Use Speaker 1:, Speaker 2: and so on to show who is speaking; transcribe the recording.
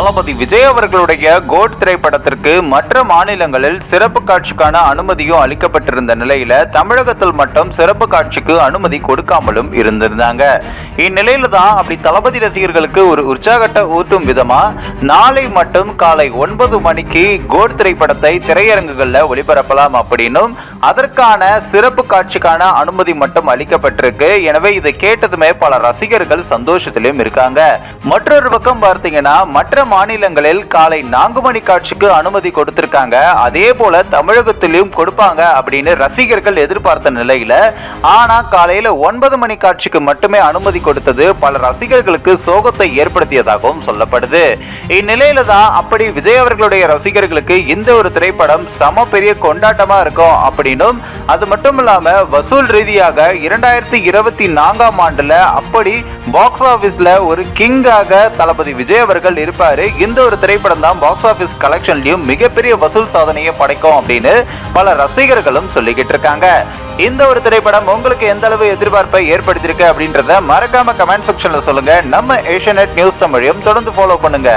Speaker 1: தளபதி விஜய் அவர்களுடைய கோட் திரைப்படத்திற்கு மற்ற மாநிலங்களில் சிறப்பு காட்சிக்கான அனுமதியும் அளிக்கப்பட்டிருந்த நிலையில தமிழகத்தில் மட்டும் சிறப்பு காட்சிக்கு அனுமதி கொடுக்காமலும் இருந்திருந்தாங்க. இந்நிலையில தான் அப்படி தளபதி ரசிகர்களுக்கு ஒரு உற்சாகத்தை ஊட்டும் விதமா நாளை மட்டும் காலை ஒன்பது மணிக்கு கோட் திரைப்படத்தை திரையரங்குகளில் ஒளிபரப்பலாம் அப்படின்னும் அதற்கான சிறப்பு காட்சிக்கான அனுமதி மட்டும் அளிக்கப்பட்டிருக்கு. எனவே இதை கேட்டதுமே பல ரசிகர்கள் சந்தோஷத்திலும் இருக்காங்க. மற்றொரு பக்கம் பார்த்தீங்கன்னா மற்ற மாநிலங்களில் காலை நான்கு மணி காட்சிக்கு அனுமதி கொடுத்திருக்காங்க. அதே போல தமிழகத்திலும் கொடுப்பாங்க அப்படின்னு ரசிகர்கள் எதிர்பார்த்த நிலையில ஆனா காலையில ஒன்பது மணி காட்சிக்கு மட்டுமே அனுமதி கொடுத்தது பல ரசிகர்களுக்கு சோகத்தை ஏற்படுத்தியதாகவும் சொல்லப்படுது. இந்நிலையில தான் அப்படி விஜய் அவர்களுடைய ரசிகர்களுக்கு இந்த ஒரு திரைப்படம் சம பெரிய கொண்டாட்டமா இருக்கும் அப்படின்னும் அது மட்டும் இல்லாம வசூல் ரீதியாக இரண்டாயிரத்தி இருபத்தி நான்காம் ஆண்டுல அப்படி பாக்ஸ் ஆபீஸ்ல ஒரு கிங்காக தளபதி விஜய் அவர்கள் இருப்பார். இந்த ஒரு திரைப்படம் தான் பாக்ஸ் ஆபீஸ் கலெக்ஷன்லயும் மிகப்பெரிய வசூல் சாதனையை படைக்கும் அப்படின்னு பல ரசிகர்களும் சொல்லிக்கிட்டு இருக்காங்க. இந்த ஒரு திரைப்படம் உங்களுக்கு எந்த அளவு எதிர்பார்ப்பை ஏற்படுத்தியிருக்கு அப்படின்றத மறக்காம கமெண்ட் செக்ஷன்ல சொல்லுங்க. நம்ம ஏஷியநெட் நியூஸ் தமிழையும் தொடர்ந்து ஃபாலோ பண்ணுங்க.